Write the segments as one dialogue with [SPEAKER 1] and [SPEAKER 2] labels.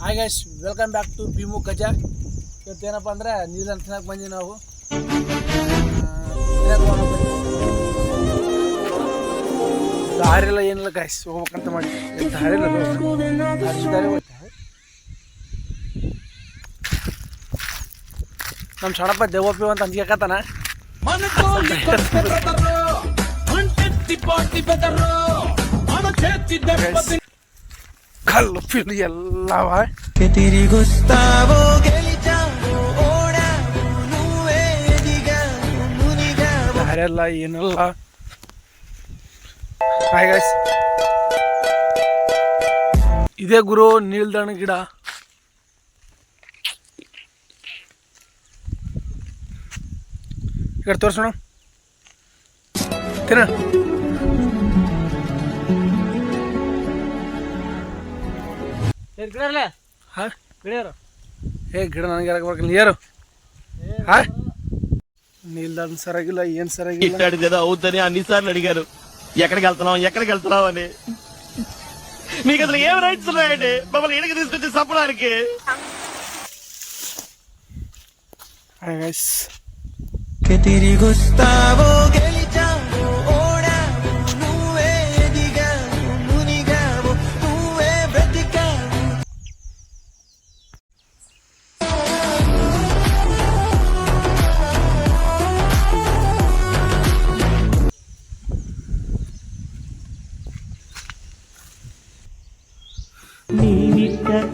[SPEAKER 1] Hi guys welcome back to Bheemu Gaja ಇವತ್ತು ಏನಪ್ಪ ಅಂದ್ರೆ ನೀರಲ್ಲಿ ತಿನ್ನಕ್ಕೆ ಬಂದ್ವಿ ನಾವು ದಾರಿಲ್ಲ ಏನಿಲ್ಲ ಗೈಸ್ ಹೋಗ್ಬೇಕಂತ ಮಾಡಿ ದಾರಿಲ್ಲ ದಾರಿ ಹೋಯ್ತಾ ನಮ್ಮ ಸಣ್ಣಪ್ಪ ದೇವಪ್ಪಿ ಅಂತ ಅಂಜಿಕತ್ತಾನ ಕಲ್ಲು ಎಲ್ಲವ ತಿರುಗುಸ್ತಾವೋ ಯಾರೆಲ್ಲ ಏನಲ್ಲ ಹಾಯ್ ಗೈಸ್ ಇದೇ ಗುರು ನೀಳ್ದಣ್ಣ ಗಿಡ ಈ ಕಡೆ ತೋರಿಸೋಣ ತಿನ್ನ ಗಿಡರಲ್ಲ ಹಾ ಗಿಡರು ಏ ಗಿಡ ನನಗೆ ಇರಕ್ಕೆ ಬರ್ಕಲ್ಲ ಯಾರು ఏం సరిగిలా
[SPEAKER 2] ఇట్టాడు కదా అవుతుంది అన్నిసార్లు అడిగారు. ఎక్కడికి వెళ్తున్నావు ఎక్కడికి వెళ్తున్నావు అని. మీకు అసలు ఏం రైట్స్ ఉన్నాయండి? మమ్మల్ని ఇడికి తీసుకొచ్చి
[SPEAKER 1] చప్పడానికి
[SPEAKER 3] తిరిగి వస్తావో గెలిచావు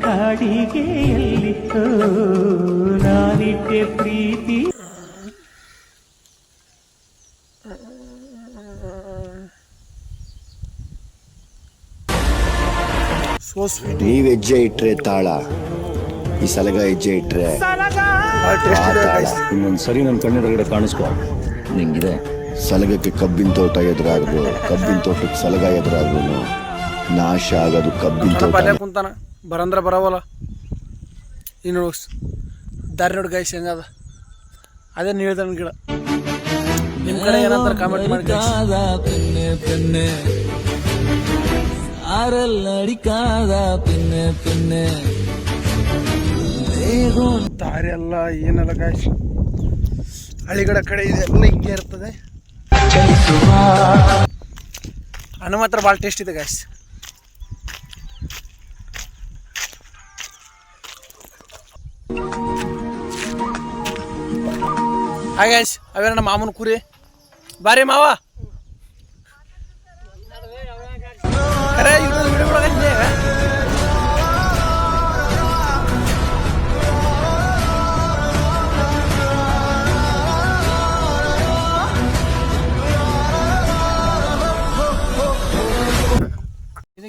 [SPEAKER 4] ನೀನಿಟ್ಟ ಕಾಡಿಗೆ ಎಲ್ಲಿತ್ತೋ ನಾನಿಟ್ಟೆ ಪ್ರೀತಿ
[SPEAKER 5] ನೀವ್ ಹೆಜ್ಜೆ ಇಟ್ರೆ ತಾಳ. ಈ ಸಲಗ ಹೆಜ್ಜೆ ಇಟ್ರೆ
[SPEAKER 1] ಇನ್ನೊಂದ್ ಟೇಸ್ಟ್ ಗೈಸ್
[SPEAKER 6] ಸರಿ ನನ್ನ ಕಣ್ಣೆದುರುಗಡೆ ಕಾಣಿಸ್ಕೊ. ನಿಂಗಿದೆ.
[SPEAKER 5] ಸಲಗಕ್ಕೆ ಕಬ್ಬಿನ ತೋಟ ಎದುರಾಗ್ಬೋದು. ಕಬ್ಬಿನ ತೋಟಕ್ಕೆ ಸಲಗ ಎದುರಾಗ್ಬೋದು. ನಾಶ ಆಗೋದು ಕಬ್ಬಿನ ತೋಟ
[SPEAKER 1] ಬರಂದ್ರೆ ಬರವಲ್ಲ. ಇನ್ನು ದಾರಿ ನೋಡಿ ಗೈಸ್ ಹೆಂಗದ? ಅದೇ ನೀಳ್ದನ ಗಿಡ. ನಿಮ್ಮ ಕಡೆ ಏನಂತಾರೆ ಕಾಮೆಂಟ್ ಮಾಡಿ ಪೆನ್ನೆ
[SPEAKER 3] ಪೆನ್ನೆ ಆರಲ್ಲ ಅಡಿಕಾದ ಪೆನ್ನೆ ಪೆನ್ನೆ
[SPEAKER 1] ದಾರಿ ಎಲ್ಲ ಏನಲ್ಲ ಗಾಯ್ಸ್ ಹಳ್ಳಿಗಡ ಕಡೆ ಇದೆಲ್ಲ ಹಿಂಗೆ ಇರ್ತದೆ. ಹಣ್ಣು ಮಾತ್ರ ಭಾಳ ಟೇಸ್ಟ್ ಇದೆ ಗಾಯಸ್ ಹಾಗೈಸ್ ಅವೇ ನಮ್ಮ ಮಾಮನ ಕುರಿ. ಬಾರಿ ಮಾವ. ಕರೆ ಯೂಟ್ಯೂಬ್ ವಿಡಿಯೋ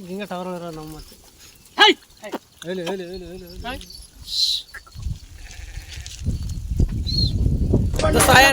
[SPEAKER 1] ಗಿಂಗ ಟವರ್ ನಮ್ಮ
[SPEAKER 3] ಮತ್ತೆ. ಹೇಳಿ ಹೇಳಿ ಹೇಳಿ ಹೇಳಿ ಹೇಳಿ. the cyan.